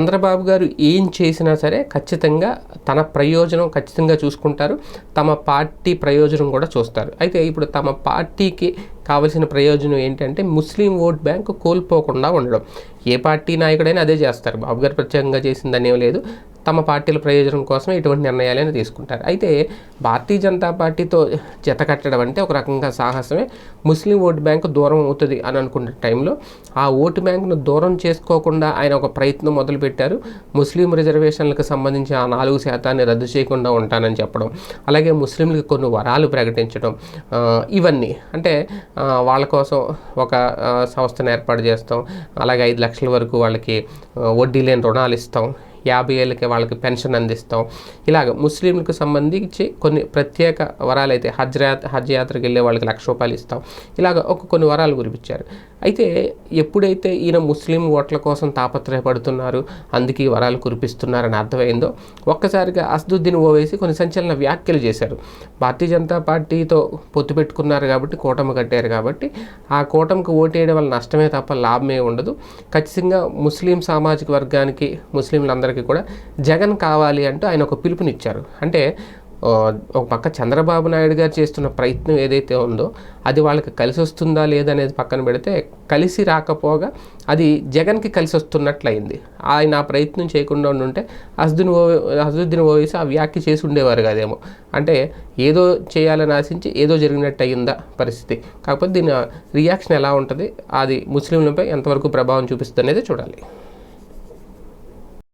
చంద్రబాబు గారు ఏం చేసినా సరే ఖచ్చితంగా తన ప్రయోజనం ఖచ్చితంగా చూసుకుంటారు. తమ పార్టీ ప్రయోజనం కూడా చూస్తారు. అయితే ఇప్పుడు తమ పార్టీకి కావలసిన ప్రయోజనం ఏంటంటే ముస్లిం ఓట్ బ్యాంక్ కోల్పోకుండా ఉండడం. ఏ పార్టీ నాయకుడైనా అదే చేస్తారు. బాబు గారు ప్రత్యేకంగా చేసిందని ఏం లేదు. తమ పార్టీల ప్రయోజనం కోసం ఇటువంటి నిర్ణయాలను తీసుకుంటారు. అయితే భారతీయ జనతా పార్టీతో జత కట్టడం అంటే ఒక రకంగా సాహసమే. ముస్లిం ఓటు బ్యాంకు దూరం అవుతుంది అని అనుకున్న టైంలో ఆ ఓటు బ్యాంకును దూరం చేసుకోకుండా ఆయన ఒక ప్రయత్నం మొదలుపెట్టారు. ముస్లిం రిజర్వేషన్లకు సంబంధించి ఆ నాలుగు శాతాన్ని రద్దు చేయకుండా ఉంటానని చెప్పడం అలాగే ముస్లింలకు కొన్ని వరాలు ప్రకటించడం ఇవన్నీ. అంటే వాళ్ళ కోసం ఒక సంస్థను ఏర్పాటు చేస్తాం అలాగే ఐదు లక్షల వరకు వాళ్ళకి వడ్డీ లేని రుణాలు ఇస్తాం యాభై ఏళ్ళకి వాళ్ళకి పెన్షన్ అందిస్తాం. ఇలాగ ముస్లింలకు సంబంధించి కొన్ని ప్రత్యేక వరాలు అయితే హజ్ యాత్ర హజ్ యాత్రకు వెళ్ళే వాళ్ళకి లక్ష రూపాయలు ఇస్తాం. ఇలాగ ఒక కొన్ని వరాలు కురిపించారు. అయితే ఎప్పుడైతే ఈయన ముస్లిం ఓట్ల కోసం తాపత్రయపడుతున్నారు అందుకే ఈ వరాలు కురిపిస్తున్నారని అర్థమైందో ఒక్కసారిగా అసదుద్దీన్ ఓవేసి కొన్ని సంచలన వ్యాఖ్యలు చేశారు. భారతీయ జనతా పార్టీతో పొత్తు పెట్టుకున్నారు కాబట్టి కూటమి కట్టారు కాబట్టి ఆ కూటమికి ఓటేయడం వల్ల నష్టమే తప్ప లాభమే ఉండదు. ఖచ్చితంగా ముస్లిం సామాజిక వర్గానికి అందరికీ కూడా జగన్ కావాలి అంటూ ఆయన ఒక పిలుపునిచ్చారు. అంటే ఒక పక్క చంద్రబాబు నాయుడు గారు చేస్తున్న ప్రయత్నం ఏదైతే ఉందో అది వాళ్ళకి కలిసి వస్తుందా లేదా అనేది పక్కన పెడితే కలిసి రాకపోగా అది జగన్కి కలిసి వస్తున్నట్లయింది ఆయన ఆ ప్రయత్నం చేయకుండా ఉంటే అసదున్ ఓ అసదుద్దీన్ ఓవేసి ఆ వ్యాఖ్య చేసి ఉండేవారు కాదేమో. అంటే ఏదో చేయాలని ఆశించి ఏదో జరిగినట్టు అయ్యిందా పరిస్థితి. కాకపోతే దీని రియాక్షన్ ఎలా ఉంటుంది అది ముస్లింలపై ఎంతవరకు ప్రభావం చూపిస్తుంది అనేది చూడాలి.